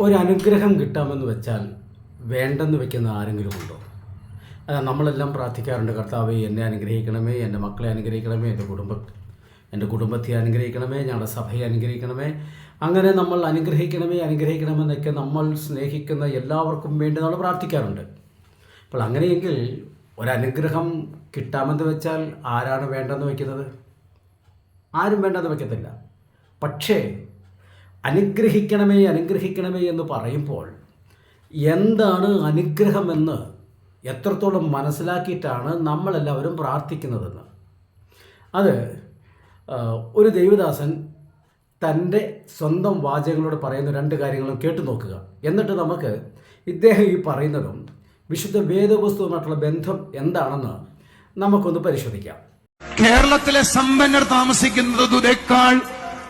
ഒരു അനുഗ്രഹം കിട്ടാമെന്ന് വെച്ചാൽ വേണ്ടെന്ന് വെക്കുന്ന ആരെങ്കിലും ഉണ്ടോ? അതാ നമ്മളെല്ലാം പ്രാർത്ഥിക്കാറുണ്ട് കർത്താവ് എന്നെ അനുഗ്രഹിക്കണമേ എന്റെ മക്കളെ അനുഗ്രഹിക്കണമേ എന്റെ കുടുംബം എന്റെ കുടുംബത്തെ അനുഗ്രഹിക്കണമേ ഞങ്ങളുടെ സഭയെ അനുഗ്രഹിക്കണമേ. അങ്ങനെ നമ്മൾ അനുഗ്രഹിക്കണമേ അനുഗ്രഹിക്കണമെന്നൊക്കെ നമ്മൾ സ്നേഹിക്കുന്ന എല്ലാവർക്കും വേണ്ടി നമ്മൾ പ്രാർത്ഥിക്കാറുണ്ട്. അപ്പോൾ അങ്ങനെയെങ്കിൽ ഒരനുഗ്രഹം കിട്ടാമെന്ന് വെച്ചാൽ ആരാണ് വേണ്ടെന്ന് വയ്ക്കുന്നത് ആരും വേണ്ടെന്ന് വയ്ക്കത്തില്ല പക്ഷേ അനുഗ്രഹിക്കണമേ അനുഗ്രഹിക്കണമേ എന്ന് പറയുമ്പോൾ എന്താണ് അനുഗ്രഹമെന്ന് എത്രത്തോളം മനസ്സിലാക്കിയിട്ടാണ് നമ്മളെല്ലാവരും പ്രാർത്ഥിക്കുന്നതെന്ന്. അത് ഒരു ദൈവദാസൻ തന്റെ സ്വന്തം വാചകങ്ങളോട് പറയുന്ന രണ്ട് കാര്യങ്ങളും കേട്ടു നോക്കുക. എന്നിട്ട് നമുക്ക് ഇദ്ദേഹം ഈ പറയുന്നതും വിശുദ്ധ വേദപുസ്തകവുമായിട്ടുള്ള ബന്ധം എന്താണെന്ന് നമുക്കൊന്ന് പരിശോധിക്കാം. കേരളത്തിലെ സമ്പന്നർ താമസിക്കുന്നതിനേക്കാൾ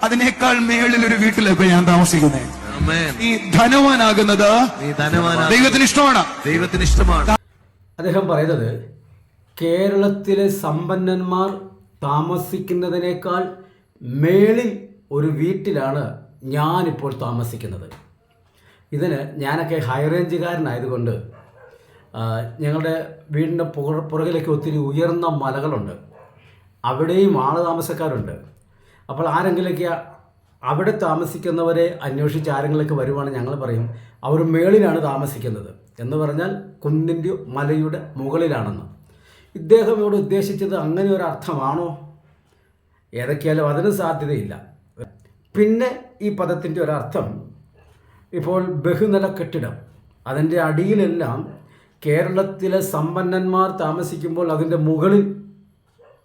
അതിനേക്കാൾ മേളിൽ ഒരു വീട്ടിലേക്ക് ഞാൻ താമസിക്കുന്നത് ആമേൻ. ഈ ധനവാനാകുന്നത് നീ ധനവാനാ ദൈവത്തിന് ഇഷ്ടമാണ്. ദൈവത്തിന് ഇഷ്ടമാണ്. അദ്ദേഹം പറയുന്നത് കേരളത്തിലെ സമ്പന്നന്മാർ താമസിക്കുന്നതിനേക്കാൾ മേളിൽ ഒരു വീട്ടിലാണ് ഞാനിപ്പോൾ താമസിക്കുന്നത്. ഇതിന് ഞാനൊക്കെ ഹൈ റേഞ്ചുകാരനായതുകൊണ്ട് ഞങ്ങളുടെ വീടിന്റെ പുറ പുറകിലൊക്കെ ഒത്തിരി ഉയർന്ന മലകളുണ്ട്. അവിടെയും ആൾ താമസക്കാരുണ്ട്. അപ്പോൾ ആരെങ്കിലൊക്കെ അവിടെ താമസിക്കുന്നവരെ അന്വേഷിച്ച് ആരെങ്കിലൊക്കെ വരുവാണ് ഞങ്ങൾ പറയും. അവർ മേളിലാണ് താമസിക്കുന്നത്. എന്ന് പറഞ്ഞാൽ കുന്നിന്റെ മലയുടെ മുകളിലാണെന്ന്. ഇദ്ദേഹം ഇവിടെ ഉദ്ദേശിച്ചത് അങ്ങനെ ഒരു അർത്ഥമാണോ? ഏതൊക്കെയാലും അതിന് സാധ്യതയില്ല. പിന്നെ ഈ പദത്തിന്റെ ഒരർത്ഥം ഇപ്പോൾ ബഹുനില കെട്ടിടം. അതിന്റെ അടിയിലെല്ലാം കേരളത്തിലെ സമ്പന്നന്മാർ താമസിക്കുമ്പോൾ അതിന്റെ മുകളിൽ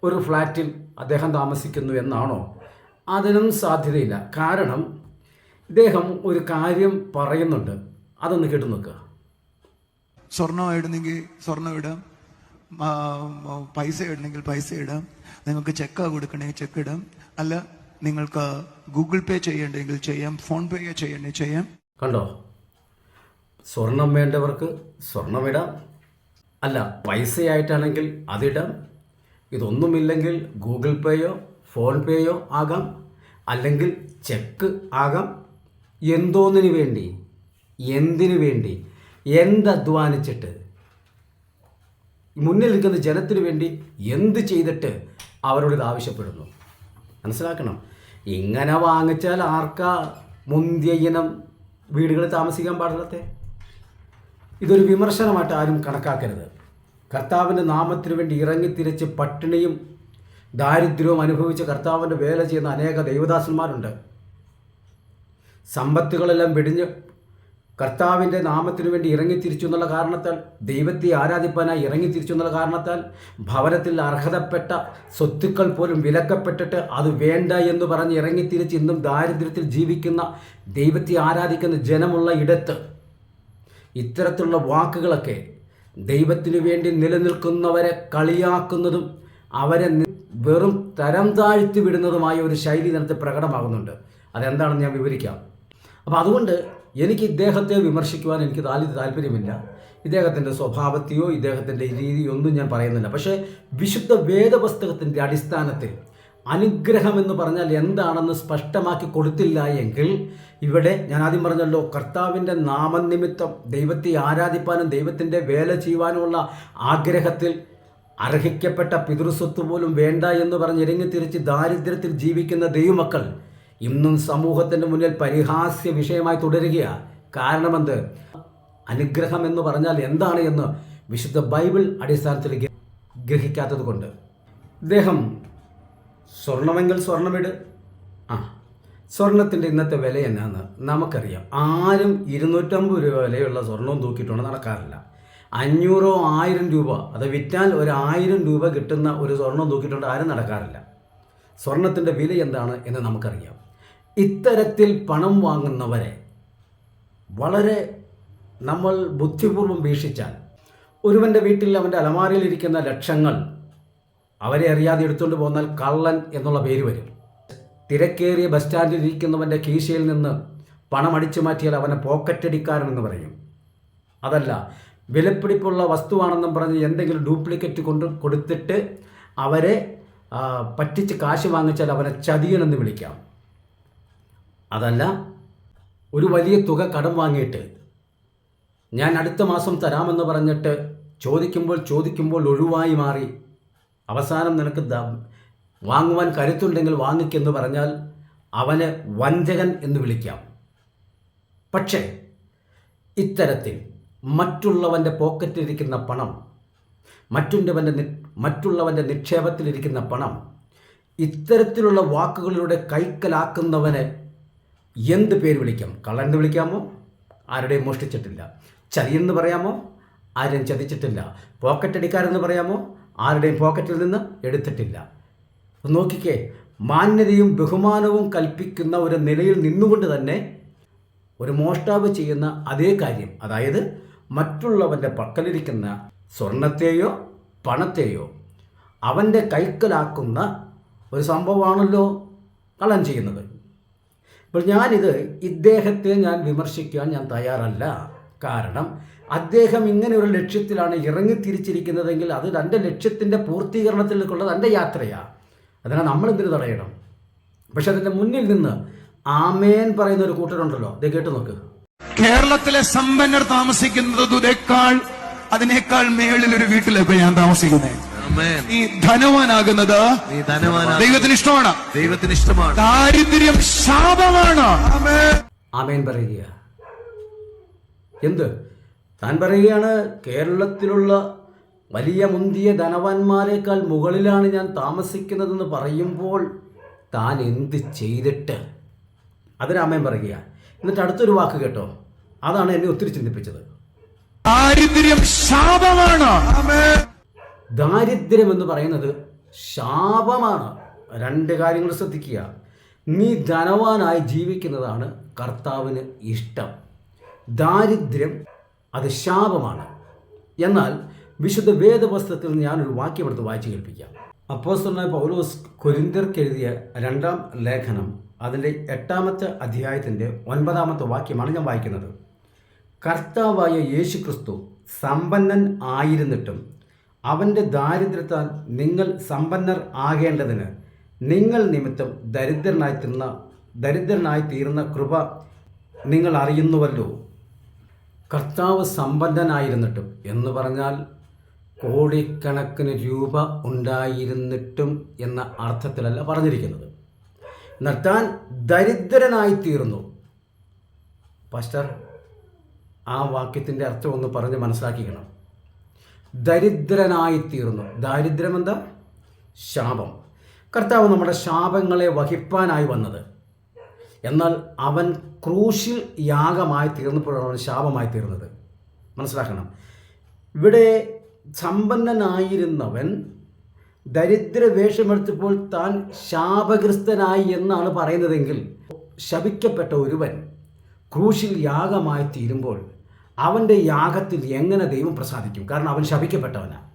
ഒരു ഫ്ലാറ്റിൽ അദ്ദേഹം താമസിക്കുന്നു എന്നാണോ? അതിനും സാധ്യതയില്ല. കാരണം ഇദ്ദേഹം ഒരു കാര്യം പറയുന്നുണ്ട്. അതൊന്ന് കേട്ടു നോക്കുക സ്വർണം ഇടുന്നെങ്കിൽ സ്വർണം ഇടാം. പൈസ ഇടണമെങ്കിൽ പൈസ ഇടാം. നിങ്ങൾക്ക് ചെക്ക് കൊടുക്കണമെങ്കിൽ ചെക്ക് ഇടാം. അല്ല നിങ്ങൾക്ക് ഗൂഗിൾ പേ ചെയ്യണ്ടെങ്കിൽ ചെയ്യാം. ഫോൺ പേ ചെയ്യണമെങ്കിൽ ചെയ്യാം. കണ്ടോ? സ്വർണം വേണ്ടവർക്ക് സ്വർണം ഇടാം. അല്ല പൈസയായിട്ടാണെങ്കിൽ അതിടാം. ഇതൊന്നുമില്ലെങ്കിൽ ഗൂഗിൾ പേയോ ഫോൺ പേയോ ആകാം അല്ലെങ്കിൽ ചെക്ക് ആകാം. എന്തോന്നിനു വേണ്ടി? എന്തിനു വേണ്ടി? എന്തധ്വാനിച്ചിട്ട് മുന്നിൽ നിൽക്കുന്ന ജനത്തിനു വേണ്ടി എന്ത് ചെയ്തിട്ട് അവരോട് ഇത് ആവശ്യപ്പെടുന്നു? മനസ്സിലാക്കണം. ഇങ്ങനെ വാങ്ങിച്ചാൽ ആർക്കാ മുന്തിയ ഇനം വീടുകളിൽ താമസിക്കാൻ പാടില്ലത്തെ? ഇതൊരു വിമർശനമായിട്ട് ആരും കണക്കാക്കരുത്. കർത്താവിന്റെ നാമത്തിനു വേണ്ടി ഇറങ്ങിത്തിരിച്ച് പട്ടിണിയും ദാരിദ്ര്യവും അനുഭവിച്ച് കർത്താവിന്റെ വേല ചെയ്യുന്ന അനേക ദൈവദാസന്മാരുണ്ട്. സമ്പത്തുകളെല്ലാം വെടിഞ്ഞ് കർത്താവിന്റെ നാമത്തിനു വേണ്ടി ഇറങ്ങിത്തിരിച്ചു എന്നുള്ള കാരണത്താൽ ദൈവത്തെ ആരാധിപ്പാനായി ഇറങ്ങിത്തിരിച്ചു എന്നുള്ള കാരണത്താൽ ഭവനത്തിൽ അർഹതപ്പെട്ട സ്വത്തുക്കൾ പോലും വിലക്കപ്പെട്ടിട്ട് അത് വേണ്ട എന്ന് പറഞ്ഞ് ഇറങ്ങിത്തിരിച്ച് ഇന്നും ദാരിദ്ര്യത്തിൽ ജീവിക്കുന്ന ദൈവത്തെ ആരാധിക്കുന്ന ജനമുള്ള ഇടത്ത് ഇത്തരത്തിലുള്ള വാക്കുകളൊക്കെ ദൈവത്തിനു വേണ്ടി നിലനിൽക്കുന്നവരെ കളിയാക്കുന്നതും അവരെ വെറും തരം താഴ്ത്തി വിടുന്നതുമായ ഒരു ശൈലി ഇതിനകത്ത് പ്രകടമാകുന്നുണ്ട്. അതെന്താണെന്ന് ഞാൻ വിവരിക്കാം. അപ്പോൾ അതുകൊണ്ട് എനിക്ക് ഇദ്ദേഹത്തെ വിമർശിക്കുവാൻ എനിക്ക് താല്പ താല്പര്യമില്ല. ഇദ്ദേഹത്തിന്റെ സ്വഭാവത്തെയോ ഇദ്ദേഹത്തിന്റെ രീതിയോ ഒന്നും ഞാൻ പറയുന്നില്ല. പക്ഷേ വിശുദ്ധ വേദപുസ്തകത്തിന്റെ അടിസ്ഥാനത്തിൽ അനുഗ്രഹം എന്ന് പറഞ്ഞാൽ എന്താണെന്ന് സ്പഷ്ടമാക്കി കൊടുത്തില്ല എങ്കിൽ ഇവിടെ ഞാൻ ആദ്യം പറഞ്ഞല്ലോ കർത്താവിന്റെ നാമനിമിത്തം ദൈവത്തെ ആരാധിപ്പാനും ദൈവത്തിന്റെ വേല ചെയ്യുവാനുമുള്ള ആഗ്രഹത്തിൽ അർഹിക്കപ്പെട്ട പിതൃസ്വത്ത് പോലും വേണ്ട എന്ന് പറഞ്ഞ് ഇറങ്ങിത്തിരിച്ച് ദാരിദ്ര്യത്തിൽ ജീവിക്കുന്ന ദൈവമക്കൾ ഇന്നും സമൂഹത്തിന്റെ മുന്നിൽ പരിഹാസ്യ വിഷയമായി തുടരുകയാണ് കാരണമെന്ത്? അനുഗ്രഹം എന്ന് പറഞ്ഞാൽ എന്താണ് എന്ന് വിശുദ്ധ ബൈബിൾ അടിസ്ഥാനത്തിൽ ഗ്ര- ഗ്രഹിക്കാത്തത് കൊണ്ട്. ഇദ്ദേഹം സ്വർണമെങ്കിൽ സ്വർണമിട് ആ സ്വർണത്തിന്റെ ഇന്നത്തെ വില എന്നാന്ന് നമുക്കറിയാം. ആരും ഇരുന്നൂറ്റമ്പത് രൂപ വിലയുള്ള സ്വർണവും തൂക്കിയിട്ടുണ്ട് നടക്കാറില്ല. അഞ്ഞൂറോ ആയിരം രൂപ അത് വിറ്റാൽ ഒരു ആയിരം രൂപ കിട്ടുന്ന ഒരു സ്വർണം തൂക്കിയിട്ടുണ്ട് ആരും നടക്കാറില്ല. സ്വർണത്തിന്റെ വില എന്താണ് എന്ന് നമുക്കറിയാം. ഇത്തരത്തിൽ പണം വാങ്ങുന്നവരെ വളരെ നമ്മൾ ബുദ്ധിപൂർവം വീക്ഷിച്ചാൽ ഒരുവന്റെ വീട്ടിൽ അവന്റെ അലമാരയിലിരിക്കുന്ന ലക്ഷങ്ങൾ അവരെ അറിയാതെ എടുത്തുകൊണ്ട് പോന്നാൽ കള്ളൻ എന്നുള്ള പേര് വരും. തിരക്കേറിയ ബസ് സ്റ്റാൻഡിൽ ഇരിക്കുന്നവന്റെ കീശയിൽ നിന്ന് പണം അടിച്ചു മാറ്റിയാൽ അവനെ പോക്കറ്റടിക്കാരൻ എന്ന് പറയും. അതല്ല വിലപ്പിടിപ്പുള്ള വസ്തുവാണെന്നും പറഞ്ഞ് എന്തെങ്കിലും ഡ്യൂപ്ലിക്കേറ്റ് കൊണ്ട് കൊടുത്തിട്ട് അവരെ പറ്റിച്ച് കാശ് വാങ്ങിച്ചാൽ അവനെ ചതിയനെന്ന് വിളിക്കാം. അതല്ല ഒരു വലിയ തുക കടം വാങ്ങിയിട്ട് ഞാൻ അടുത്ത മാസം തരാമെന്ന് പറഞ്ഞിട്ട് ചോദിക്കുമ്പോൾ ചോദിക്കുമ്പോൾ ഒഴിവായി മാറി അവസാനം നിനക്ക് വാങ്ങുവാൻ കരുത്തുണ്ടെങ്കിൽ വാങ്ങിക്കെന്ന് പറഞ്ഞാൽ അവന് വഞ്ചകൻ എന്ന് വിളിക്കാം. പക്ഷേ ഇത്തരത്തിൽ മറ്റുള്ളവന്റെ പോക്കറ്റിലിരിക്കുന്ന പണം മറ്റുള്ളവന്റെ മറ്റുള്ളവന്റെ നിക്ഷേപത്തിലിരിക്കുന്ന പണം ഇത്തരത്തിലുള്ള വാക്കുകളിലൂടെ കൈക്കലാക്കുന്നവന് എന്ത് പേര് വിളിക്കാം? കള്ളൻ വിളിക്കാമോ? ആരുടെയും മോഷ്ടിച്ചിട്ടില്ല. ചതിയെന്ന് പറയാമോ? ആരെയും ചതിച്ചിട്ടില്ല. പോക്കറ്റ് അടിക്കാരെന്ന് പറയാമോ? ആരുടെയും പോക്കറ്റിൽ നിന്ന് എടുത്തിട്ടില്ല. നോക്കിക്കേ. മാന്യതയും ബഹുമാനവും കൽപ്പിക്കുന്ന ഒരു നിലയിൽ നിന്നുകൊണ്ട് തന്നെ ഒരു മോഷ്ടാവ് ചെയ്യുന്ന അതേ കാര്യം അതായത് മറ്റുള്ളവന്റെ പക്കലിരിക്കുന്ന സ്വർണത്തെയോ പണത്തെയോ അവന്റെ കൈക്കലാക്കുന്ന ഒരു സംഭവമാണല്ലോ കള്ളൻ ചെയ്യുന്നത്. ഇപ്പോൾ ഞാനിത് ഇദ്ദേഹത്തെ ഞാൻ വിമർശിക്കാൻ ഞാൻ തയ്യാറല്ല. കാരണം അദ്ദേഹം ഇങ്ങനെ ഒരു ലക്ഷ്യത്തിലാണ് ഇറങ്ങി തിരിച്ചിരിക്കുന്നതെങ്കിൽ അത് തന്റെ ലക്ഷ്യത്തിന്റെ പൂർത്തീകരണത്തിലേക്കുള്ള തന്റെ യാത്രയാണ് അതിനാൽ നമ്മൾ എന്തിനു തടയണം? പക്ഷെ അതിന്റെ മുന്നിൽ നിന്ന് ആമേൻ പറയുന്ന ഒരു കൂട്ടരുണ്ടല്ലോ. ഇത് കേട്ട് നോക്ക് കേരളത്തിലെ സമ്പന്നർ താമസിക്കുന്നത് ദുരേക്കാൾ അതിനേക്കാൾ മേളിൽ ഒരു വീട്ടിലൊക്കെ ഞാൻ താമസിക്കുന്നത് ആമേൻ. ഈ ധനവാനാകുന്നത് ദൈവത്തിന് ഇഷ്ടമാണ്. ദൈവത്തിന് ഇഷ്ടമാണ്. ദാരിദ്ര്യം ശാപമാണ്. ആമേൻ പറയുക. എന്ത്? താൻ പറയുകയാണ് കേരളത്തിലുള്ള വലിയ മുന്തിയ ധനവാന്മാരെക്കാൾ മുകളിലാണ് ഞാൻ താമസിക്കുന്നതെന്ന് പറയുമ്പോൾ താൻ എന്ത് ചെയ്തിട്ട്? അതിന് ആമേൻ പറയുക. എന്നിട്ട് അടുത്തൊരു വാക്ക് കേട്ടോ. അതാണ് എന്നെ ഒത്തിരി ചിന്തിപ്പിച്ചത്. ദാരിദ്ര്യം ശാപമാണ്. ദാരിദ്ര്യം എന്ന് പറയുന്നത് ശാപമാണ്. രണ്ട് കാര്യങ്ങൾ ശ്രദ്ധിക്കുക. നീ ധനവാനായി ജീവിക്കുന്നതാണ് കർത്താവിന് ഇഷ്ടം. ദാരിദ്ര്യം അത് ശാപമാണ്. എന്നാൽ വിശുദ്ധ വേദപുസ്തകത്തിൽ ഞാനൊരു വാക്യമെടുത്ത് വായിച്ചു കേൾപ്പിക്കാം. അപ്പോസ്തലനായ പൗലോസ് കൊരിന്തർക്കെഴുതിയ രണ്ടാം ലേഖനം. അതിന്റെ എട്ടാമത്തെ അധ്യായത്തിന്റെ ഒൻപതാമത്തെ വാക്യമാണ് ഞാൻ വായിക്കുന്നത്. കർത്താവായ യേശു ക്രിസ്തു സമ്പന്നൻ ആയിരുന്നിട്ടും അവന്റെ ദാരിദ്ര്യത്താൽ നിങ്ങൾ സമ്പന്നർ ആകേണ്ടതിന് നിങ്ങൾ നിമിത്തം ദരിദ്രനായി തീർന്ന ദരിദ്രനായി തീർന്ന കൃപ നിങ്ങൾ അറിയുന്നുവല്ലോ. കർത്താവ് സമ്പന്നനായിരുന്നിട്ടും എന്ന് പറഞ്ഞാൽ കോടിക്കണക്കിന് രൂപ ഉണ്ടായിരുന്നിട്ടും എന്ന അർത്ഥത്തിലല്ല പറഞ്ഞിരിക്കുന്നത്. എന്നാൽ താൻ ദരിദ്രനായി തീർന്നു പാസ്റ്റർ ആ വാക്യത്തിന്റെ അർത്ഥം ഒന്ന് പറഞ്ഞ് മനസ്സിലാക്കിക്കണം. ദരിദ്രനായി തീർന്നു ദാരിദ്ര്യം എന്താ ശാപം. കർത്താവ് നമ്മുടെ ശാപങ്ങളെ വഹിപ്പാനായി വന്നത്. എന്നാൽ അവൻ ക്രൂശിൽ യാഗമായി തീർന്നപ്പോഴാണ് അവൻ ശാപമായി തീർന്നത് മനസ്സിലാക്കണം. ഇവിടെ സമ്പന്നനായിരുന്നവൻ ദരിദ്ര വേഷമെടുത്തപ്പോൾ താൻ ശാപഗ്രസ്തനായി എന്നാണ് പറയുന്നതെങ്കിൽ ശപിക്കപ്പെട്ട ഒരുവൻ ക്രൂശിൽ യാഗമായി തീരുമ്പോൾ അവന്റെ യാഗത്തിൽ എങ്ങനെ ദൈവം പ്രസാദിക്കും? കാരണം അവൻ ശപിക്കപ്പെട്ടവനാണ്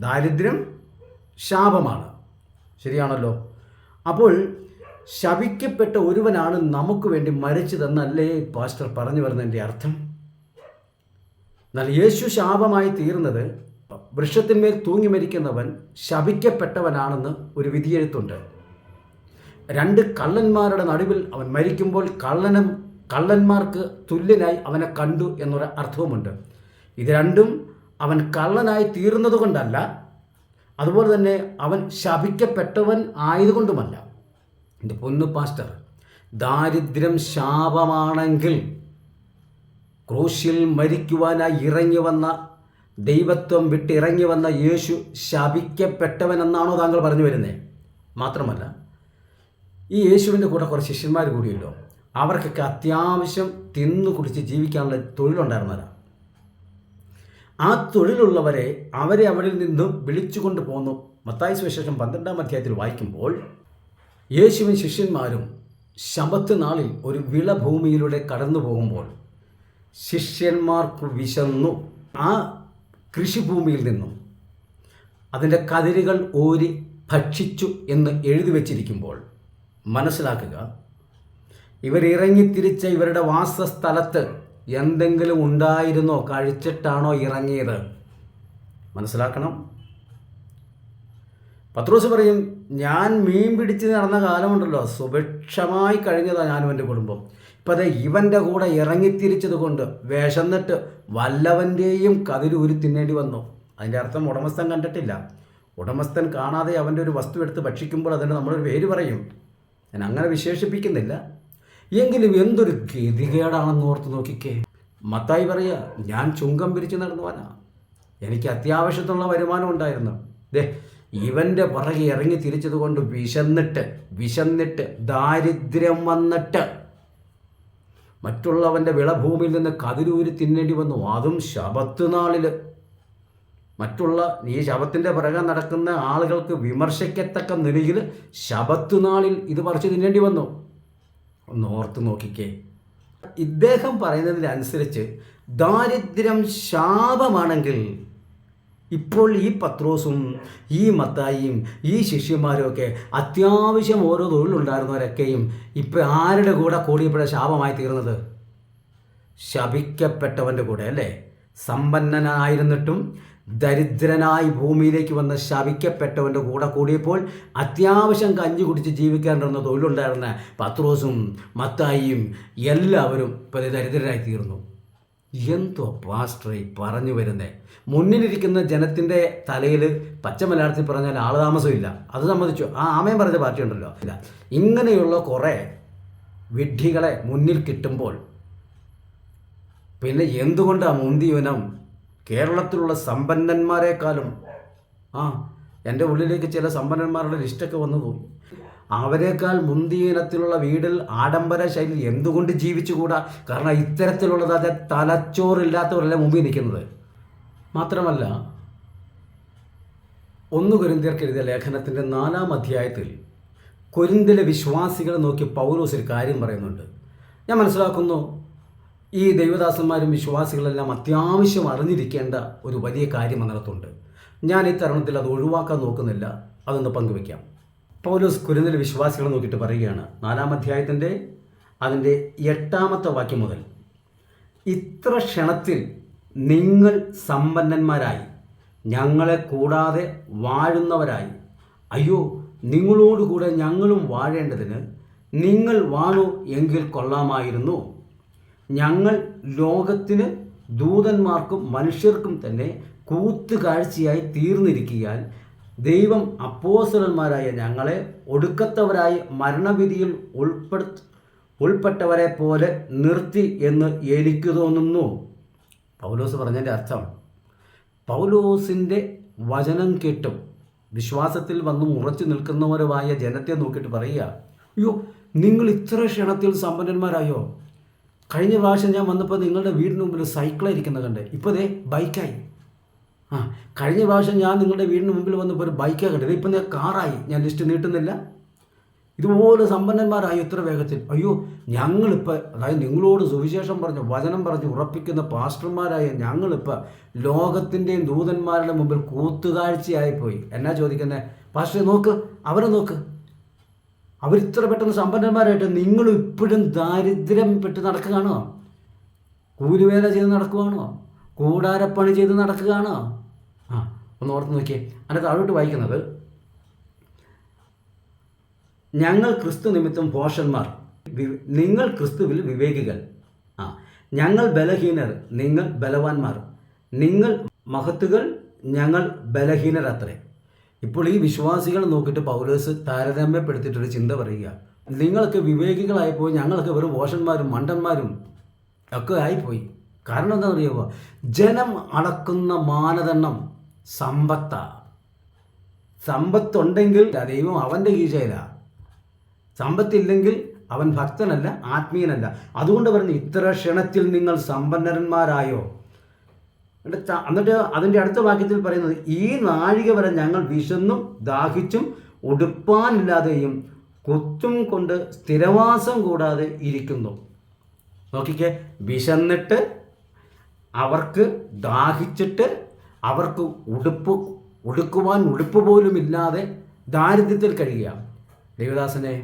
ദാരിദ്ര്യം ശാപമാണ്. ശരിയാണല്ലോ. അപ്പോൾ ശപിക്കപ്പെട്ട ഒരുവനാണ് നമുക്ക് വേണ്ടി മരിച്ചതെന്നല്ലേ പാസ്റ്റർ പറഞ്ഞു വരുന്നതിന്റെ അർത്ഥം? എന്നാൽ യേശു ശാപമായി തീർന്നത് വൃക്ഷത്തിന്മേൽ തൂങ്ങി മരിക്കുന്നവൻ ശപിക്കപ്പെട്ടവനാണെന്ന് ഒരു വിധിയെഴുത്തുണ്ട്. രണ്ട് കള്ളന്മാരുടെ നടുവിൽ അവൻ മരിക്കുമ്പോൾ കള്ളനും കള്ളന്മാർക്ക് തുല്യനായി അവനെ കണ്ടു എന്നൊരു അർത്ഥവുമുണ്ട്. ഇത് രണ്ടും അവൻ കള്ളനായി തീർന്നതുകൊണ്ടല്ല അതുപോലെ തന്നെ അവൻ ശപിക്കപ്പെട്ടവൻ ആയതുകൊണ്ടുമല്ല. എന്റെ പൊന്നു പാസ്റ്റർ ദാരിദ്ര്യം ശാപമാണെങ്കിൽ ക്രൂശിൽ മരിക്കുവാനായി ഇറങ്ങി വന്ന ദൈവത്വം വിട്ടിറങ്ങി വന്ന യേശു ശപിക്കപ്പെട്ടവനെന്നാണോ താങ്കൾ പറഞ്ഞു വരുന്നത് മാത്രമല്ല ഈ യേശുവിന്റെ കൂടെ കുറച്ച് ശിഷ്യന്മാർ കൂടിയല്ലോ അവർക്കൊക്കെ അത്യാവശ്യം തിന്നു കുടിച്ച് ജീവിക്കാനുള്ള തൊഴിലുണ്ടായിരുന്നവരാണ് ആ തൊഴിലുള്ളവരെ അവരെ അവരിൽ നിന്നും വിളിച്ചുകൊണ്ട് പോന്നു. മത്തായ സുവിശേഷം പന്ത്രണ്ടാം അധ്യായത്തിൽ വായിക്കുമ്പോൾ യേശുവിൻ ശിഷ്യന്മാരും ശബത്ത് നാളിൽ ഒരു വിളഭൂമിയിലൂടെ കടന്നു പോകുമ്പോൾ ശിഷ്യന്മാർക്ക് വിശന്നു. ആ കൃഷിഭൂമിയിൽ നിന്നും അതിന്റെ കതിരുകൾ ഓരി ഭക്ഷിച്ചു എന്ന് എഴുതി വച്ചിരിക്കുമ്പോൾ മനസ്സിലാക്കുക ഇവരിറങ്ങി തിരിച്ച ഇവരുടെ വാസസ്ഥലത്ത് എന്തെങ്കിലും ഉണ്ടായിരുന്നോ കഴിച്ചിട്ടാണോ ഇറങ്ങിയത്? മനസ്സിലാക്കണം. പത്രോസ് പറയും ഞാൻ മീൻ പിടിച്ച് നടന്ന കാലമുണ്ടല്ലോ. സുഭിക്ഷമായി കഴിഞ്ഞതാണ് ഞാനും എന്റെ കുടുംബം. ഇപ്പം അത് ഇവന്റെ കൂടെ ഇറങ്ങിത്തിരിച്ചത് കൊണ്ട് വിശന്നിട്ട് വല്ലവന്റെയും കതിരൂരി തിന്നേണ്ടി വന്നു. അതിന്റെ അർത്ഥം ഉടമസ്ഥൻ കണ്ടിട്ടില്ല. ഉടമസ്ഥൻ കാണാതെ അവന്റെ ഒരു വസ്തു എടുത്ത് ഭക്ഷിക്കുമ്പോൾ അതിന് നമ്മളൊരു പേര് പറയും. ഞാൻ അങ്ങനെ വിശേഷിപ്പിക്കുന്നില്ല. എങ്കിലും എന്തൊരു ഗതികേടാണെന്ന് ഓർത്ത് നോക്കിക്കേ. മത്തായി പറയുക ഞാൻ ചുങ്കം പിരിച്ചു നടന്നുവാനാ. എനിക്ക് അത്യാവശ്യത്തിനുള്ള വരുമാനം ഉണ്ടായിരുന്നു. ദേ ഇവന്റെ പുറകെ ഇറങ്ങി തിരിച്ചത് കൊണ്ട് വിശന്നിട്ട് വിശന്നിട്ട് ദാരിദ്ര്യം വന്നിട്ട് മറ്റുള്ളവന്റെ വിളഭൂമിയിൽ നിന്ന് കതിരൂരി തിന്നേണ്ടി വന്നു. അതും ശബത്ത് നാളിൽ മറ്റുള്ള ഈ ശബത്തിന്റെ പിറകെ നടക്കുന്ന ആളുകൾക്ക് വിമർശിക്കത്തക്ക നിലയിൽ ശബത്ത് നാളിൽ ഇത് പറിച്ചു തിന്നേണ്ടി വന്നു. ഒന്ന് ഓർത്ത് നോക്കിക്കേ. ഇദ്ദേഹം പറയുന്നതിനനുസരിച്ച് ദാരിദ്ര്യം ശാപമാണെങ്കിൽ ഇപ്പോൾ ഈ പത്രോസും ഈ മത്തായിയും ഈ ശിഷ്യന്മാരും ഒക്കെ അത്യാവശ്യം ഓരോ തൊഴിലുണ്ടായിരുന്നവരൊക്കെയും ഇപ്പം ആരുടെ കൂടെ കൂടിയപ്പോഴാണ് ശാപമായി തീർന്നത്? ശപിക്കപ്പെട്ടവന്റെ കൂടെ അല്ലേ? സമ്പന്നനായിരുന്നിട്ടും ദരിദ്രനായി ഭൂമിയിലേക്ക് വന്ന് ശവിക്കപ്പെട്ടവന്റെ കൂടെ കൂടിയപ്പോൾ അത്യാവശ്യം കഞ്ഞി കുടിച്ച് ജീവിക്കാണ്ടിരുന്ന തൊഴിലുണ്ടായിരുന്ന പത്രോസും മത്തായിയും എല്ലാവരും ഇപ്പോൾ ദരിദ്രരായി തീർന്നു. എന്തോ പാസ്റ്റർ ഈ പറഞ്ഞു വരുന്നേ. മുന്നിലിരിക്കുന്ന ജനത്തിന്റെ തലയിൽ പച്ച മലയാളത്തിൽ പറഞ്ഞാൽ ആളുതാമസമില്ല അത് സംബന്ധിച്ചു ആ ആമയം പറഞ്ഞ പാർട്ടി ഉണ്ടല്ലോ. ഇല്ല. ഇങ്ങനെയുള്ള കുറേ വിഡ്ഢികളെ മുന്നിൽ കിട്ടുമ്പോൾ പിന്നെ എന്തുകൊണ്ടാണ് മുന്തിയുനം കേരളത്തിലുള്ള സമ്പന്നന്മാരെക്കാളും ആ എന്റെ ഉള്ളിലേക്ക് ചില സമ്പന്നന്മാരുടെ ലിസ്റ്റൊക്കെ വന്നു പോയി അവരെക്കാൾ മുന്തിയ ഇനത്തിലുള്ള വീടിൽ ആഡംബര ശൈലി എന്തുകൊണ്ട് ജീവിച്ചുകൂടാ? കാരണം ഇത്തരത്തിലുള്ളത് അത് തലച്ചോറില്ലാത്തവരല്ല മുമ്പിൽ നിൽക്കുന്നത്. മാത്രമല്ല ഒന്ന് കുരിന്തിയർക്ക് എഴുതിയ ലേഖനത്തിന്റെ നാലാം അധ്യായത്തിൽ കുരിന്തിലെ വിശ്വാസികളെ നോക്കി പൗലോസ് ഒരു കാര്യം പറയുന്നുണ്ട്. ഞാൻ മനസ്സിലാക്കുന്നു ഈ ദൈവദാസന്മാരും വിശ്വാസികളെല്ലാം അത്യാവശ്യം അറിഞ്ഞിരിക്കേണ്ട ഒരു വലിയ കാര്യം അതിനകത്തുണ്ട്. ഞാൻ ഈ തരുണത്തിൽ അത് ഒഴിവാക്കാൻ നോക്കുന്നില്ല. അതൊന്ന് പങ്കുവെക്കാം പൗലോസ് കുരുന്നിലെ വിശ്വാസികളെ നോക്കിയിട്ട് പറയുകയാണ് നാലാം അധ്യായത്തിന്റെ അതിന്റെ എട്ടാമത്തെ വാക്യം മുതൽ ഇത്ര ക്ഷണത്തിൽ നിങ്ങൾ സമ്പന്നന്മാരായി ഞങ്ങളെ കൂടാതെ വാഴുന്നവരായി. അയ്യോ നിങ്ങളോടുകൂടെ ഞങ്ങളും വാഴേണ്ടതിന് നിങ്ങൾ വാണു എങ്കിൽ കൊള്ളാമായിരുന്നു. ഞങ്ങൾ ലോകത്തിന് ദൂതന്മാർക്കും മനുഷ്യർക്കും തന്നെ കൂത്തുകാഴ്ചയായി തീർന്നിരിക്കിയാൽ ദൈവം അപ്പോസലന്മാരായ ഞങ്ങളെ ഒടുക്കത്തവരായി മരണവിധിയിൽ ഉൾപ്പെടുത്ത ഉൾപ്പെട്ടവരെ പോലെ നിർത്തി എന്ന് എനിക്ക് തോന്നുന്നു. പൗലോസ് പറഞ്ഞതിന്റെ അർത്ഥം പൗലോസിന്റെ വചനം കേട്ടും വിശ്വാസത്തിൽ വന്ന് ഉറച്ചു നിൽക്കുന്നവരുമായ ജനത്തെ നോക്കിയിട്ട് പറയുക അയ്യോ നിങ്ങൾ ഇത്ര ക്ഷണത്തിൽ സമ്പന്നന്മാരായോ? കഴിഞ്ഞ പ്രാവശ്യം ഞാൻ വന്നപ്പോൾ നിങ്ങളുടെ വീടിന് മുമ്പിൽ സൈക്കിളായിരിക്കുന്നത് കണ്ടേ ഇപ്പോൾ ദേ ബൈക്കായി ആ കഴിഞ്ഞ പ്രാവശ്യം ഞാൻ നിങ്ങളുടെ വീടിന് മുമ്പിൽ വന്നപ്പോൾ ഒരു ബൈക്കാണ് കണ്ടത്. ഇപ്പം ഞാൻ കാറായി. ഞാൻ ലിസ്റ്റ് നീട്ടുന്നില്ല. ഇതുപോലെ സമ്പന്നന്മാരായി ഇത്ര വേഗത്തിൽ? അയ്യോ ഞങ്ങളിപ്പോൾ അതായത് നിങ്ങളോട് സുവിശേഷം പറഞ്ഞ് വചനം പറഞ്ഞ് ഉറപ്പിക്കുന്ന പാസ്റ്റർമാരായ ഞങ്ങളിപ്പോൾ ലോകത്തിന്റെയും ദൂതന്മാരുടെ മുമ്പിൽ കൂത്തുകാഴ്ചയായിപ്പോയി. എന്നാ ചോദിക്കുന്നത് പാസ്റ്റർ നോക്ക് അവരെ നോക്ക്. അവരിത്ര പെട്ടെന്ന് സമ്പന്നന്മാരായിട്ട് നിങ്ങളും ഇപ്പോഴും ദാരിദ്ര്യം പെട്ട് നടക്കുകയാണോ? കൂലിവേല ചെയ്ത് നടക്കുകയാണോ കൂടാരപ്പണി ചെയ്ത് നടക്കുകയാണോ? ഒന്ന് ഓർത്ത് നോക്കിയേ. അതിന്റെ താഴോട്ട് വായിക്കുന്നത് ഞങ്ങൾ ക്രിസ്തു നിമിത്തം പോഷന്മാർ നിങ്ങൾ ക്രിസ്തുവിൽ വിവേകികൾ. ആ ഞങ്ങൾ ബലഹീനർ നിങ്ങൾ ബലവാന്മാർ. നിങ്ങൾ മഹത്തുകൾ ഞങ്ങൾ ബലഹീനരത്രേ ഇപ്പോൾ ഈ വിശ്വാസികൾ നോക്കിയിട്ട് പൗലോസ് താരതമ്യപ്പെടുത്തിയിട്ടൊരു ചിന്ത പറയുക. നിങ്ങളൊക്കെ വിവേകികളായിപ്പോയി ഞങ്ങളൊക്കെ വെറും ഭോഷന്മാരും മണ്ടന്മാരും ഒക്കെ ആയിപ്പോയി. കാരണം എന്താണെന്ന് അറിയാമോ ജനം അളക്കുന്ന മാനദണ്ഡം. സമ്പത്താണ് സമ്പത്തുണ്ടെങ്കിൽ ദൈവം അവന്റെ കീശയിലാണ് സമ്പത്തില്ലെങ്കിൽ അവൻ ഭക്തനല്ല ആത്മീയനല്ല. അതുകൊണ്ട് പറഞ്ഞു ഇത്ര ക്ഷണത്തിൽ നിങ്ങൾ സമ്പന്നരന്മാരായോ? എന്നിട്ട് എന്നിട്ട് അതിന്റെ അടുത്ത വാക്യത്തിൽ പറയുന്നത് ഈ നാഴിക വരെ ഞങ്ങൾ വിശന്നും ദാഹിച്ചും ഉടുപ്പാനില്ലാതെയും കൊത്തും കൊണ്ട് സ്ഥിരവാസം കൂടാതെ ഇരിക്കുന്നു. നോക്കിക്കേ വിശന്നിട്ട് അവർക്ക് ദാഹിച്ചിട്ട് അവർക്ക് ഉടുപ്പ് ഉടുക്കുവാൻ ഉടുപ്പ് പോലും ഇല്ലാതെ ദാരിദ്ര്യത്തിൽ കഴിയുക. ദേവദാസനെ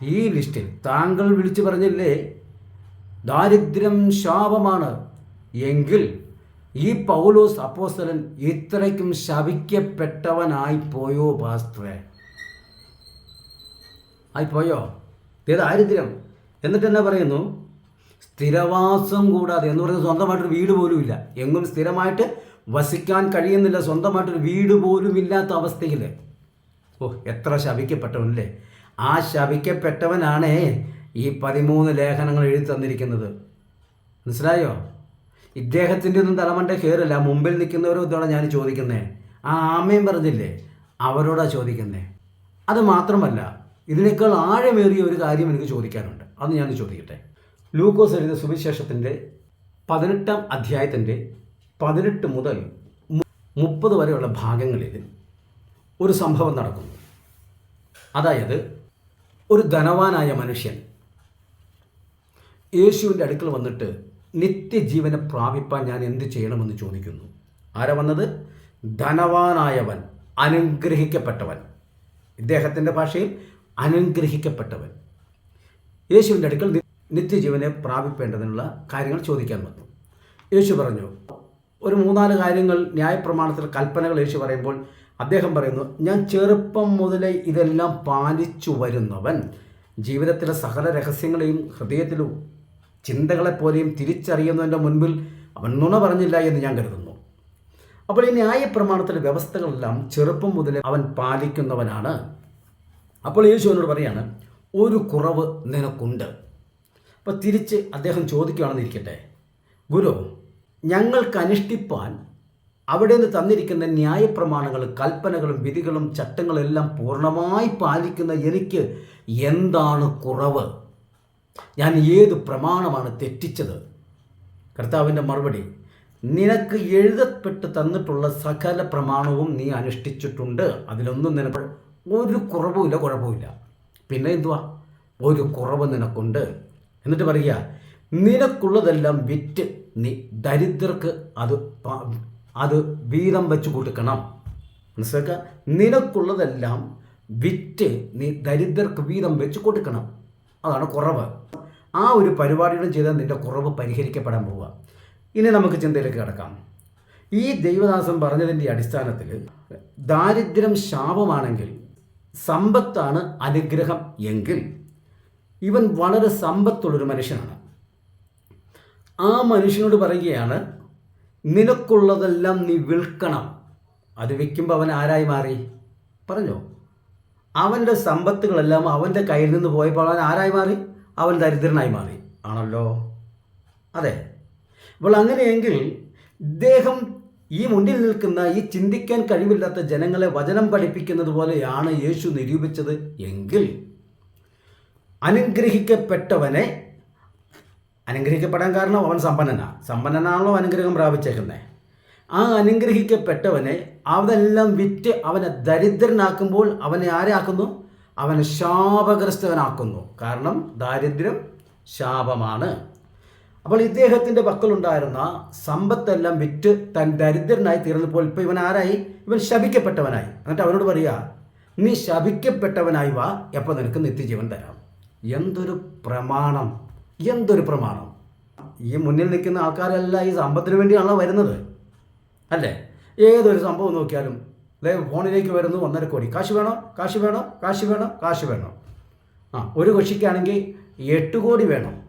ഈ ലിസ്റ്റിൽ താങ്കൾ വിളിച്ചു പറഞ്ഞില്ലേ ദാരിദ്ര്യം ശാപമാണ്. എങ്കിൽ ഈ പൗലോസ് അപ്പോസ്തലൻ ഇത്രയ്ക്കും ശപിക്കപ്പെട്ടവനായി പോയോ പാസ്ത്രേ ആയിപ്പോയോ ഇത് ദാരിദ്ര്യം. എന്നിട്ട് എന്നാ പറയുന്നു? സ്ഥിരവാസം കൂടാതെ എന്ന് പറയുന്നത് സ്വന്തമായിട്ടൊരു വീട് പോലും ഇല്ല എങ്ങും സ്ഥിരമായിട്ട് വസിക്കാൻ കഴിയുന്നില്ല സ്വന്തമായിട്ടൊരു വീട് പോലും ഇല്ലാത്ത അവസ്ഥയിൽ ഓ എത്ര ശപിക്കപ്പെട്ടവനല്ലേ? ആ ശവിക്കപ്പെട്ടവനാണ് ഈ പതിമൂന്ന് ലേഖനങ്ങൾ എഴുതി തന്നിരിക്കുന്നത്. മനസ്സിലായോ? ഇദ്ദേഹത്തിന്റെ ഒന്നും തലമണ്ട കയറില്ല മുമ്പിൽ നിൽക്കുന്നവരും ഇതോടെ ഞാൻ ചോദിക്കുന്നേ. ആ ആമയും പറഞ്ഞില്ലേ? അവരോടാണ് ചോദിക്കുന്നേ. അത് മാത്രമല്ല ഇതിനേക്കാൾ ആഴമേറിയ ഒരു കാര്യം എനിക്ക് ചോദിക്കാനുണ്ട്. അത് ഞാൻ ചോദിക്കട്ടെ. ലൂക്കോസ് എഴുതിയ സുവിശേഷത്തിന്റെ പതിനെട്ടാം അധ്യായത്തിന്റെ പതിനെട്ട് മുതൽ മുപ്പത് വരെയുള്ള ഭാഗങ്ങളിൽ ഒരു സംഭവം നടക്കുന്നു. അതായത് ഒരു ധനവാനായ മനുഷ്യൻ യേശുവിന്റെ അടുക്കൽ വന്നിട്ട് നിത്യജീവനെ പ്രാപിപ്പാൻ ഞാൻ എന്ത് ചെയ്യണമെന്ന് ചോദിക്കുന്നു. ആരാ വന്നത്? ധനവാനായവൻ അനുഗ്രഹിക്കപ്പെട്ടവൻ. ഇദ്ദേഹത്തിന്റെ ഭാഷയിൽ അനുഗ്രഹിക്കപ്പെട്ടവൻ. യേശുവിന്റെ അടുക്കൽ നിത്യജീവനെ പ്രാപിപ്പേണ്ടതിനുള്ള കാര്യങ്ങൾ ചോദിക്കാൻ വന്നു. യേശു പറഞ്ഞു ഒരു മൂന്നാൽ കാര്യങ്ങൾ ന്യായപ്രമാണത്തിൽ കൽപ്പനകൾ യേശു പറയുമ്പോൾ അദ്ദേഹം പറയുന്നു ഞാൻ ചെറുപ്പം മുതലേ ഇതെല്ലാം പാലിച്ചു വരുന്നവൻ ജീവിതത്തിലെ സകല രഹസ്യങ്ങളെയും ഹൃദയത്തിലും ചിന്തകളെപ്പോലെയും തിരിച്ചറിയുന്നതിന്റെ മുൻപിൽ അവൻ നുണ പറഞ്ഞില്ല എന്ന് ഞാൻ കരുതുന്നു. അപ്പോൾ ഈ ന്യായപ്രമാണത്തിലെ വ്യവസ്ഥകളെല്ലാം ചെറുപ്പം മുതലേ അവൻ പാലിക്കുന്നവനാണ്. അപ്പോൾ യേശു എന്നോട് പറയാണ് ഒരു കുറവ് നിനക്കുണ്ട്. അപ്പോൾ തിരിച്ച് അദ്ദേഹം ചോദിക്കുകയാണെന്നിരിക്കട്ടെ ഗുരു ഞങ്ങൾക്ക് അനുഷ്ഠിപ്പാൻ അവിടെ നിന്ന് തന്നിരിക്കുന്ന ന്യായപ്രമാണങ്ങളും കൽപ്പനകളും വിധികളും ചട്ടങ്ങളും എല്ലാം പൂർണമായി പാലിക്കുന്ന എനിക്ക് എന്താണ് കുറവ്? ഞാൻ ഏത് പ്രമാണമാണ് തെറ്റിച്ചത്? കർത്താവിന്റെ മറുപടി നിനക്ക് എഴുതപ്പെട്ട് തന്നിട്ടുള്ള സകല പ്രമാണവും നീ അനുഷ്ഠിച്ചിട്ടുണ്ട്. അതിലൊന്നും നിനക്ക് ഒരു കുറവുമില്ല കുഴപ്പമില്ല പിന്നെ എന്തുവാ? ഒരു കുറവ് നിനക്കുണ്ട്. എന്നിട്ട് പറയുക നിനക്കുള്ളതെല്ലാം വിറ്റ് നീ ദരിദ്രർക്ക് അത് അത് വീതം വെച്ച് കൊടുക്കണം. മനസ്സിലാക്കുക നിനക്കുള്ളതെല്ലാം വിറ്റ് നീ ദരിദ്രർക്ക് വീതം വെച്ച് കൊടുക്കണം. അതാണ് കുറവ്. ആ ഒരു പരിപാടിയുടെ ചെയ്താൽ നിന്റെ കുറവ് പരിഹരിക്കപ്പെടാൻ പോവുക. ഇനി നമുക്ക് ചിന്തയിലേക്ക് കിടക്കാം. ഈ ദൈവദാസൻ പറഞ്ഞതിന്റെ അടിസ്ഥാനത്തിൽ ദാരിദ്ര്യം ശാപമാണെങ്കിൽ സമ്പത്താണ് അനുഗ്രഹം എങ്കിൽ ഇവൻ വളരെ സമ്പത്തുള്ളൊരു മനുഷ്യനാണ്. ആ മനുഷ്യനോട് പറയുകയാണ് നിനക്കുള്ളതെല്ലാം നീ വിൽക്കണം. അത് വിൽക്കുമ്പോൾ അവൻ ആരായി മാറി? പറഞ്ഞോ? അവന്റെ സമ്പത്തുകളെല്ലാം അവന്റെ കയ്യിൽ നിന്ന് പോയപ്പോൾ അവൻ ആരായി മാറി? അവൻ ദരിദ്രനായി മാറി. ആണല്ലോ? അതെ. ഇപ്പോൾ അങ്ങനെയെങ്കിൽ ഇദ്ദേഹം ഈ മുന്നിൽ നിൽക്കുന്ന ഈ ചിന്തിക്കാൻ കഴിവില്ലാത്ത ജനങ്ങളെ വചനം പഠിപ്പിക്കുന്നത് പോലെയാണ് യേശു നിരൂപിച്ചത് എങ്കിൽ അനുഗ്രഹിക്കപ്പെട്ടവനെ അനുഗ്രഹിക്കപ്പെടാൻ കാരണം അവൻ സമ്പന്നനാണ് സമ്പന്നനാണല്ലോ അനുഗ്രഹം പ്രാപിച്ചേക്കുന്നത് ആ അനുഗ്രഹിക്കപ്പെട്ടവനെ അതെല്ലാം വിറ്റ് അവനെ ദരിദ്രനാക്കുമ്പോൾ അവനെ ആരാക്കുന്നു അവനെ ശാപഗ്രസ്തവനാക്കുന്നു. കാരണം ദാരിദ്ര്യം ശാപമാണ്. അപ്പോൾ ഇദ്ദേഹത്തിന്റെ പക്കലുണ്ടായിരുന്ന സമ്പത്തെല്ലാം വിറ്റ് തൻ ദരിദ്രനായി തീർന്നപ്പോൾ ഇപ്പോൾ ഇവൻ ആരായി? ഇവൻ ശപിക്കപ്പെട്ടവനായി. എന്നിട്ട് അവനോട് പറയുക നീ ശപിക്കപ്പെട്ടവനായി വാ. എപ്പോൾ നിനക്ക് നിത്യജീവൻ തരാം. എന്തൊരു പ്രമാണം. എന്തൊരു പ്രമാണം? ഈ മുന്നിൽ നിൽക്കുന്ന ആൾക്കാരെല്ലാം ഈ സമ്പത്തിന് വേണ്ടിയാണല്ലോ വരുന്നത്. അല്ലേ? ഏതൊരു സംഭവം നോക്കിയാലും അല്ലെ ഫോണിലേക്ക് വരുന്നു ഒന്നര കോടി. കാശ് വേണോ? കാശ് വേണോ? കാശ് വേണോ? കാശ് വേണോ? ആ ഒരു കക്ഷിക്കാണെങ്കിൽ എട്ട് കോടി വേണം.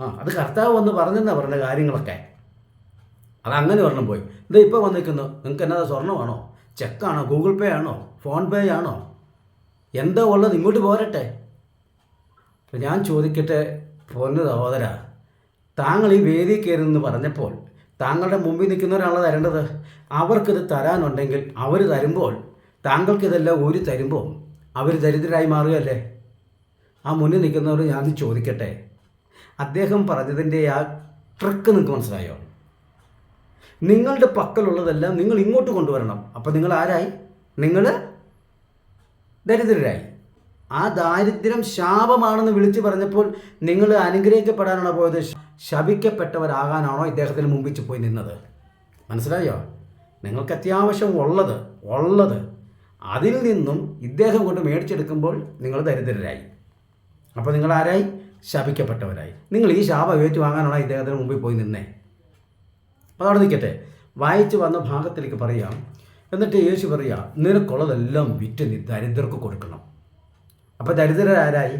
ആ അത് കർത്താവ് വന്ന് പറഞ്ഞെന്നാ പറഞ്ഞ കാര്യങ്ങളൊക്കെ. അത് അങ്ങനെ ഒരെണ്ണം പോയി. ഇത് ഇപ്പോൾ വന്നിരിക്കുന്നു. നിങ്ങൾക്ക് എന്നാ സ്വർണമാണോ ചെക്കാണോ ഗൂഗിൾ പേ ആണോ? ഫോൺ പേ ആണോ? എന്താ ഉള്ളത് ഇങ്ങോട്ട് പോരട്ടെ. ഞാൻ ചോദിക്കട്ടെ പൊന്നു സഹോദര താങ്കൾ ഈ വേദി കയറുമെന്ന് പറഞ്ഞപ്പോൾ താങ്കളുടെ മുമ്പിൽ നിൽക്കുന്നവരാണല്ലോ തരേണ്ടത്. അവർക്കിത് തരാനുണ്ടെങ്കിൽ അവർ തരുമ്പോൾ താങ്കൾക്കിതെല്ലാം ഊരി തരുമ്പോൾ അവർ ദരിദ്രരായി മാറുകയല്ലേ? ആ മുന്നിൽ നിൽക്കുന്നവർ ഞാൻ ചോദിക്കട്ടെ. അദ്ദേഹം പറഞ്ഞതിന്റെ ആ ട്രിക്ക് നിങ്ങൾക്ക് മനസ്സിലായോ? നിങ്ങളുടെ പക്കലുള്ളതെല്ലാം നിങ്ങൾ ഇങ്ങോട്ട് കൊണ്ടുവരണം. അപ്പോൾ നിങ്ങൾ ആരായി? നിങ്ങൾ ദരിദ്രരായി. ആ ദാരിദ്ര്യം ശാപമാണെന്ന് വിളിച്ചു പറഞ്ഞപ്പോൾ നിങ്ങൾ അനുഗ്രഹിക്കപ്പെടാനാണോ പോയത്? ശപിക്കപ്പെട്ടവരാകാനാണോ ഇദ്ദേഹത്തിന് മുമ്പിച്ച് പോയി നിന്നത്? മനസ്സിലായോ? നിങ്ങൾക്ക് അത്യാവശ്യം ഉള്ളത് ഉള്ളത്. അതിൽ നിന്നും ഇദ്ദേഹം കൊണ്ട് മേടിച്ചെടുക്കുമ്പോൾ നിങ്ങൾ ദരിദ്രരായി. അപ്പോൾ നിങ്ങൾ ആരായി? ശപിക്കപ്പെട്ടവരായി. നിങ്ങൾ ഈ ശാപം ഏറ്റുവാങ്ങാനാണോ ഇദ്ദേഹത്തിന് മുമ്പിൽ പോയി നിന്നേ? അപ്പോൾ അവിടെ നിൽക്കട്ടെ. വായിച്ച് വന്ന ഭാഗത്തിലേക്ക് പറയാം. എന്നിട്ട് യേശു പറയാം നിനക്കുള്ളതെല്ലാം വിറ്റ് നീ ദരിദ്രർക്ക് കൊടുക്കണം. അപ്പോൾ ദരിദ്രർ ആരായി?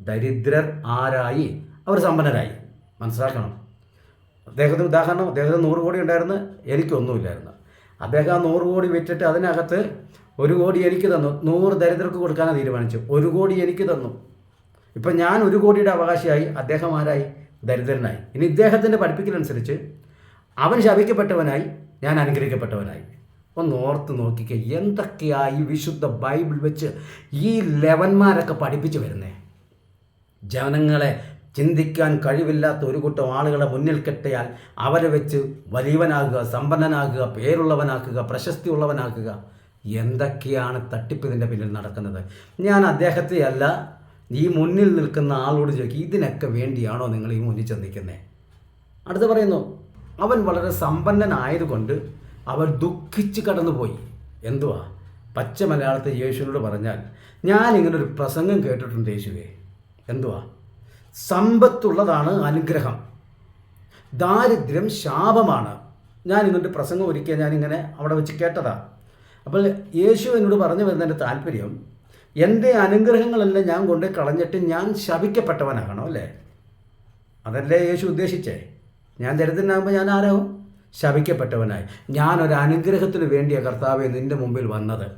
ദരിദ്രർ ആരായി? അവർ സമ്പന്നരായി. മനസ്സിലാക്കണം? അദ്ദേഹത്തിന് ഉദാഹരണം അദ്ദേഹത്തിന് നൂറ് കോടി ഉണ്ടായിരുന്നു എനിക്കൊന്നുമില്ലായിരുന്നു അദ്ദേഹം ആ നൂറ് കോടി വിറ്റിട്ട് അതിനകത്ത് ഒരു കോടി എനിക്ക് തന്നു. നൂറ് ദരിദ്രർക്ക് കൊടുക്കാനാണ് തീരുമാനിച്ചു. ഒരു കോടി എനിക്ക് തന്നു. ഇപ്പം ഞാൻ ഒരു കോടിയുടെ അവകാശിയായി. അദ്ദേഹം ആരായി? ദരിദ്രനായി. ഇനി ഇദ്ദേഹത്തിന്റെ പഠിപ്പിക്കലനുസരിച്ച് അവൻ ശപിക്കപ്പെട്ടവനായി ഞാൻ അനുഗ്രഹിക്കപ്പെട്ടവനായി. ഒന്ന് ഓർത്ത് നോക്കിക്കേ എന്തൊക്കെയാ ഈ വിശുദ്ധ ബൈബിൾ വെച്ച് ഈ ലെവന്മാരൊക്കെ പഠിപ്പിച്ചു വരുന്നേ? ജനങ്ങളെ ചിന്തിക്കാൻ കഴിവില്ലാത്ത ഒരു കൂട്ടം ആളുകളെ മുന്നിൽ കെട്ടിയാൽ അവരെ വെച്ച് വലിയവനാകുക സമ്പന്നനാകുക പേരുള്ളവനാക്കുക പ്രശസ്തിയുള്ളവനാക്കുക എന്തൊക്കെയാണ് തട്ടിപ്പിതിന്റെ പിന്നിൽ നടക്കുന്നത്? ഞാൻ അദ്ദേഹത്തെ അല്ല ഈ മുന്നിൽ നിൽക്കുന്ന ആളോട് ചോദിക്കും ഇതിനൊക്കെ വേണ്ടിയാണോ നിങ്ങൾ ഈ മുന്നിൽ ചിന്തിക്കുന്നത് അടുത്ത് പറയുന്നു അവൻ വളരെ സമ്പന്നനായതുകൊണ്ട് അവൻ ദുഃഖിച്ച് കടന്നുപോയി. എന്തുവാ? പച്ച മലയാളത്തിൽ യേശുവിനോട് പറഞ്ഞാൽ ഞാൻ ഇങ്ങനെ ഒരു പ്രസംഗം കേട്ടിട്ടുണ്ട് യേശുവേ. എന്തുവാ? സമ്പത്തുള്ളതാണ് അനുഗ്രഹം. ദാരിദ്ര്യം ശാപമാണ്. ഞാൻ ഇങ്ങനൊരു പ്രസംഗം ഒരിക്കൽ ഞാനിങ്ങനെ അവിടെ വെച്ച് കേട്ടതാ. അപ്പോൾ യേശു എന്നോട് പറഞ്ഞു വരുന്നതിന്റെ താല്പര്യം എന്റെ അനുഗ്രഹങ്ങളെല്ലാം ഞാൻ കൊണ്ട് കളഞ്ഞിട്ട് ഞാൻ ശപിക്കപ്പെട്ടവനാകണം അല്ലേ? അതല്ലേ യേശു ഉദ്ദേശിച്ചേ? ഞാൻ ദരിദ്രനാകുമ്പോൾ ഞാൻ ആരാവും ശപിക്കപ്പെട്ടവനായി. ഞാനൊരു അനുഗ്രഹത്തിന് വേണ്ടിയ കർത്താവെ നിന്റെ മുമ്പിൽ വന്നത്.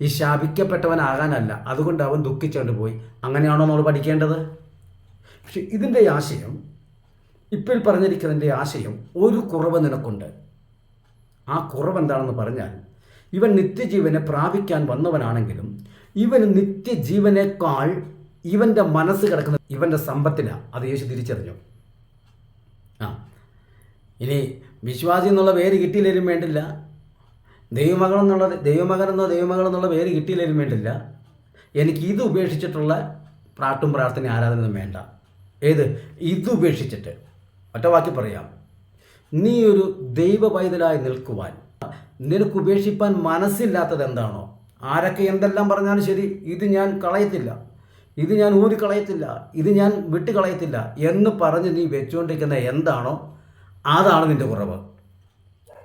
ഈ ശാപിക്കപ്പെട്ടവനാകാനല്ല അതുകൊണ്ട് അവൻ ദുഃഖിച്ചുകൊണ്ട് പോയി. അങ്ങനെയാണോ നമ്മൾ പഠിക്കേണ്ടത്? പക്ഷെ ഇതിന്റെ ആശയം ഇപ്പോൾ പറഞ്ഞിരിക്കുന്നതിന്റെ ആശയം ഒരു കുറവ് നിനക്കുണ്ട്. ആ കുറവ് എന്താണെന്ന് പറഞ്ഞാൽ ഇവൻ നിത്യജീവനെ പ്രാപിക്കാൻ വന്നവനാണെങ്കിലും ഇവന് നിത്യജീവനേക്കാൾ ഇവന്റെ മനസ്സ് കിടക്കുന്ന ഇവന്റെ സമ്പത്തിലാണ് അത് യേശു തിരിച്ചറിഞ്ഞു. ആ. ഇനി വിശ്വാസി എന്നുള്ള പേര് കിട്ടിയില്ലേലും വേണ്ടില്ല. ദൈവമകൾ എന്നുള്ള ദൈവമകൻ എന്നോ ദൈവമകൾ എന്നുള്ള പേര് കിട്ടിയില്ലേലും വേണ്ടില്ല. എനിക്ക് ഇത് ഉപേക്ഷിച്ചിട്ടുള്ള പ്രാട്ടും പ്രാർത്ഥന ആരാധനയും വേണ്ട. ഏത്? ഇത് ഉപേക്ഷിച്ചിട്ട്. ഒറ്റ വാക്കി പറയാം. നീ ഒരു ദൈവ പൈതലായി നിൽക്കുവാൻ നിനക്ക് ഉപേക്ഷിപ്പാൻ മനസ്സില്ലാത്തത് എന്താണോ? ആരൊക്കെ എന്തെല്ലാം പറഞ്ഞാലും ശരി ഇത് ഞാൻ കളയത്തില്ല. ഇത് ഞാൻ ഊരി കളയത്തില്ല ഇത് ഞാൻ വിട്ടുകളയത്തില്ല എന്ന് പറഞ്ഞ് നീ വെച്ചുകൊണ്ടിരിക്കുന്ന എന്താണോ അതാണ് നിന്റെ കുറവ്.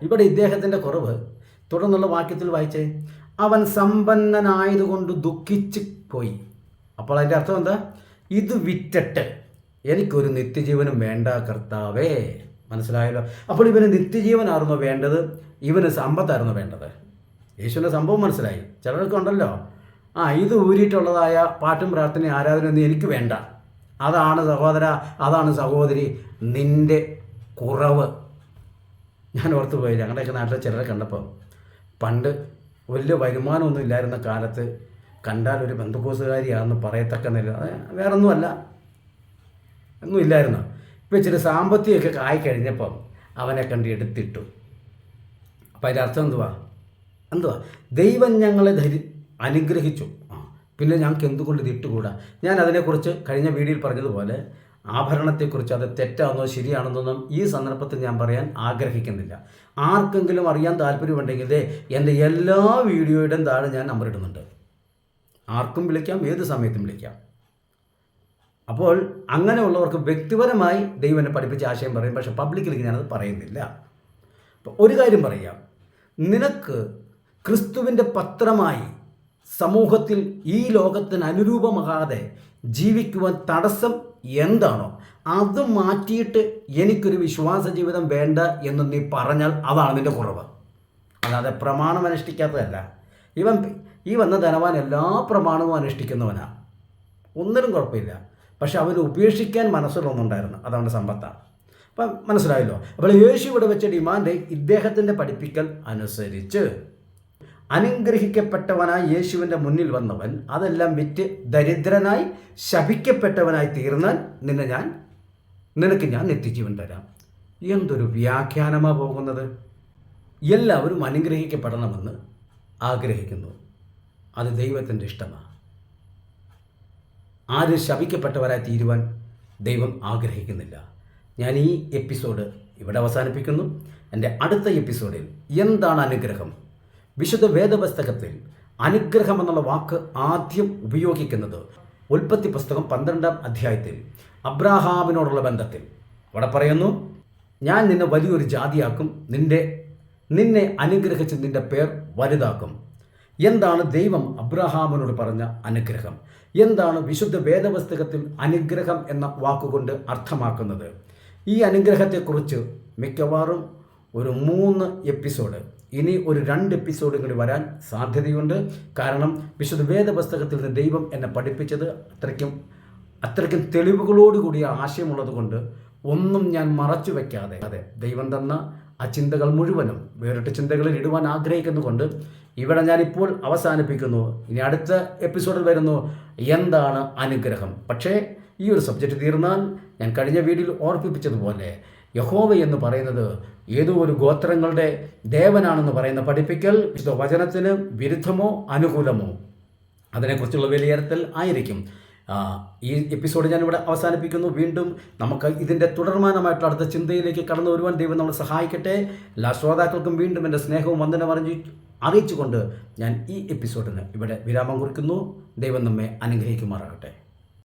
ഇവിടെ ഇദ്ദേഹത്തിന്റെ കുറവ്. തുടർന്നുള്ള വാക്യത്തിൽ വായിച്ചേ. അവൻ സമ്പന്നനായതുകൊണ്ട് ദുഃഖിച്ച് പോയി. അപ്പോൾ അതിന്റെ അർത്ഥം എന്താ? ഇത് വിറ്റിട്ട് എനിക്കൊരു നിത്യജീവനും വേണ്ട കർത്താവേ. മനസ്സിലായല്ലോ? അപ്പോൾ ഇവന് നിത്യജീവനായിരുന്നു വേണ്ടത്? ഇവന് സമ്പത്തായിരുന്നു വേണ്ടത്? യേശുവിന്റെ സംഭവം മനസ്സിലായി. ചിലർക്ക് ഉണ്ടല്ലോ. ആ ഇത് ഊരിയിട്ടുള്ളതായ പാട്ടും പ്രാർത്ഥനയും ആരാധനയൊന്നും എനിക്ക് വേണ്ട. അതാണ് സഹോദര അതാണ് സഹോദരി നിന്റെ കുറവ്. ഞാൻ ഓർത്ത് പോയി ഞങ്ങളുടെയൊക്കെ നാട്ടിലെ ചിലരെ കണ്ടപ്പോൾ പണ്ട് വലിയ വരുമാനമൊന്നും ഇല്ലായിരുന്ന കാലത്ത് കണ്ടാൽ ഒരു ബന്ധുക്കോസുകാരിയാണെന്ന് പറയത്തക്ക നില അത് വേറൊന്നുമല്ല. ഒന്നും ഇല്ലായിരുന്നു. ഇപ്പോൾ ചില സാമ്പത്തികമൊക്കെ ആയി കഴിഞ്ഞപ്പം അവനെ കണ്ട് എടുത്തിട്ടു. അപ്പം അതിന്റെ അർത്ഥം എന്തുവാ? എന്തുവാ? ദൈവം ഞങ്ങളെ ധരി അനുഗ്രഹിച്ചു. പിന്നെ ഞങ്ങൾക്ക് എന്തുകൊണ്ട് ഇത് ഇട്ടുകൂടാ? ഞാൻ അതിനെക്കുറിച്ച് കഴിഞ്ഞ വീഡിയോയിൽ പറഞ്ഞതുപോലെ ആഭരണത്തെക്കുറിച്ച് അത് തെറ്റാണെന്നോ ശരിയാണെന്നൊന്നും ഈ സന്ദർഭത്തിൽ ഞാൻ പറയാൻ ആഗ്രഹിക്കുന്നില്ല. ആർക്കെങ്കിലും അറിയാൻ താല്പര്യമുണ്ടെങ്കിൽ എന്റെ എല്ലാ വീഡിയോയുടെയും താഴെ ഞാൻ നമ്പർ ഇടുന്നുണ്ട്. ആർക്കും വിളിക്കാം ഏത് സമയത്തും വിളിക്കാം. അപ്പോൾ അങ്ങനെയുള്ളവർക്ക് വ്യക്തിപരമായി ദൈവനെ പഠിപ്പിച്ച ആശയം പറയും പക്ഷേ പബ്ലിക്കിലേക്ക് ഞാനത് പറയുന്നില്ല. അപ്പോൾ ഒരു കാര്യം പറയാം. നിനക്ക് ക്രിസ്തുവിന്റെ പത്രമായി സമൂഹത്തിൽ ഈ ലോകത്തിന് അനുരൂപമാകാതെ ജീവിക്കുവാൻ തടസ്സം എന്താണോ അത് മാറ്റിയിട്ട് എനിക്കൊരു വിശ്വാസ ജീവിതം വേണ്ട എന്ന് നീ പറഞ്ഞാൽ അതാണ് നിന്റെ കുറവ്. അല്ലാതെ പ്രമാണം അനുഷ്ഠിക്കാത്തതല്ല. ഇവൻ ഈ വന്ന ധനവാൻ എല്ലാ പ്രമാണവും അനുഷ്ഠിക്കുന്നവനാണ് ഒന്നിനും കുഴപ്പമില്ല. പക്ഷെ അവന് ഉപേക്ഷിക്കാൻ മനസ്സിലൊന്നുണ്ടായിരുന്നു അതവന്റെ സമ്പത്താണ് അപ്പം മനസ്സിലായല്ലോ? അപ്പോൾ യേശു ഇവിടെ വെച്ച ഡിമാൻഡ് ഇദ്ദേഹത്തിന്റെ പഠിപ്പിക്കൽ അനുസരിച്ച്. അനുഗ്രഹിക്കപ്പെട്ടവനായി യേശുവിന്റെ മുന്നിൽ വന്നവൻ അതെല്ലാം വിറ്റ് ദരിദ്രനായി ശപിക്കപ്പെട്ടവനായി തീർന്നാൽ നിന്നെ ഞാൻ നിനക്ക് ഞാൻ നിത്യജീവൻ തരാം. എന്തൊരു വ്യാഖ്യാനമാണ് പോകുന്നത്. എല്ലാവരും അനുഗ്രഹിക്കപ്പെടണമെന്ന് ആഗ്രഹിക്കുന്നു. അത് ദൈവത്തിന്റെ ഇഷ്ടമാണ് ആര് ശപിക്കപ്പെട്ടവരായി തീരുവാൻ ദൈവം ആഗ്രഹിക്കുന്നില്ല. ഞാൻ ഈ എപ്പിസോഡ് ഇവിടെ അവസാനിപ്പിക്കുന്നു. എന്റെ അടുത്ത എപ്പിസോഡിൽ എന്താണ് അനുഗ്രഹം? വിശുദ്ധ വേദപുസ്തകത്തിൽ അനുഗ്രഹം എന്നുള്ള വാക്ക് ആദ്യം ഉപയോഗിക്കുന്നത് ഉൽപ്പത്തി പുസ്തകം പന്ത്രണ്ടാം അധ്യായത്തിൽ അബ്രാഹാമിനോടുള്ള ബന്ധത്തിൽ. അവിടെ പറയുന്നു ഞാൻ നിന്നെ വലിയൊരു ജാതിയാക്കും നിന്റെ നിന്നെ അനുഗ്രഹിച്ച് നിന്റെ പേർ വലുതാക്കും. എന്താണ് ദൈവം അബ്രഹാമിനോട് പറഞ്ഞ അനുഗ്രഹം? എന്താണ് വിശുദ്ധ വേദപുസ്തകത്തിൽ അനുഗ്രഹം എന്ന വാക്കുകൊണ്ട് അർത്ഥമാക്കുന്നത്? ഈ അനുഗ്രഹത്തെക്കുറിച്ച് മിക്കവാറും ഒരു മൂന്ന് എപ്പിസോഡ് ഇനി ഒരു രണ്ട് എപ്പിസോഡും കൂടി വരാൻ സാധ്യതയുണ്ട്. കാരണം വിശുദ്ധ വേദപുസ്തകത്തിൽ നിന്ന് ദൈവം എന്നെ പഠിപ്പിച്ചത് അത്രയ്ക്കും അത്രയ്ക്കും തെളിവുകളോടുകൂടിയ ആശയമുള്ളത് കൊണ്ട് ഒന്നും ഞാൻ മറച്ചു വെക്കാതെ അതെ ദൈവം തന്ന ആ ചിന്തകൾ മുഴുവനും വേറിട്ട ചിന്തകളിൽ ഇടുവാൻ ആഗ്രഹിക്കുന്നുകൊണ്ട് ഇവിടെ ഞാനിപ്പോൾ അവസാനിപ്പിക്കുന്നു. ഇനി അടുത്ത എപ്പിസോഡിൽ വരുന്നു എന്താണ് അനുഗ്രഹം. പക്ഷേ ഈ ഒരു സബ്ജക്റ്റ് തീർന്നാൽ ഞാൻ കഴിഞ്ഞ വീഡിയോയിൽ ഓർപ്പിപ്പിച്ചതുപോലെ യഹോവ എന്ന് പറയുന്നത് ഏതോ ഒരു ഗോത്രങ്ങളുടെ ദേവനാണെന്ന് പറയുന്ന പഠിപ്പിക്കൽ വചനത്തിന് വിരുദ്ധമോ അനുകൂലമോ? അതിനെക്കുറിച്ചുള്ള വിലയിരുത്തൽ ആയിരിക്കും. ഈ എപ്പിസോഡ് ഞാനിവിടെ അവസാനിപ്പിക്കുന്നു. വീണ്ടും നമുക്ക് ഇതിന്റെ തുടർമാനമായിട്ടുള്ള അടുത്ത ചിന്തയിലേക്ക് കടന്നു വരുവാൻ ദൈവം നമ്മളെ സഹായിക്കട്ടെ. എല്ലാ ശ്രോതാക്കൾക്കും വീണ്ടും എന്റെ സ്നേഹവും വന്ദനം അറിഞ്ഞു അറിയിച്ചുകൊണ്ട് ഞാൻ ഈ എപ്പിസോഡിന് ഇവിടെ വിരാമം കുറിക്കുന്നു. ദൈവം നമ്മെ അനുഗ്രഹിക്കുമാറാകട്ടെ.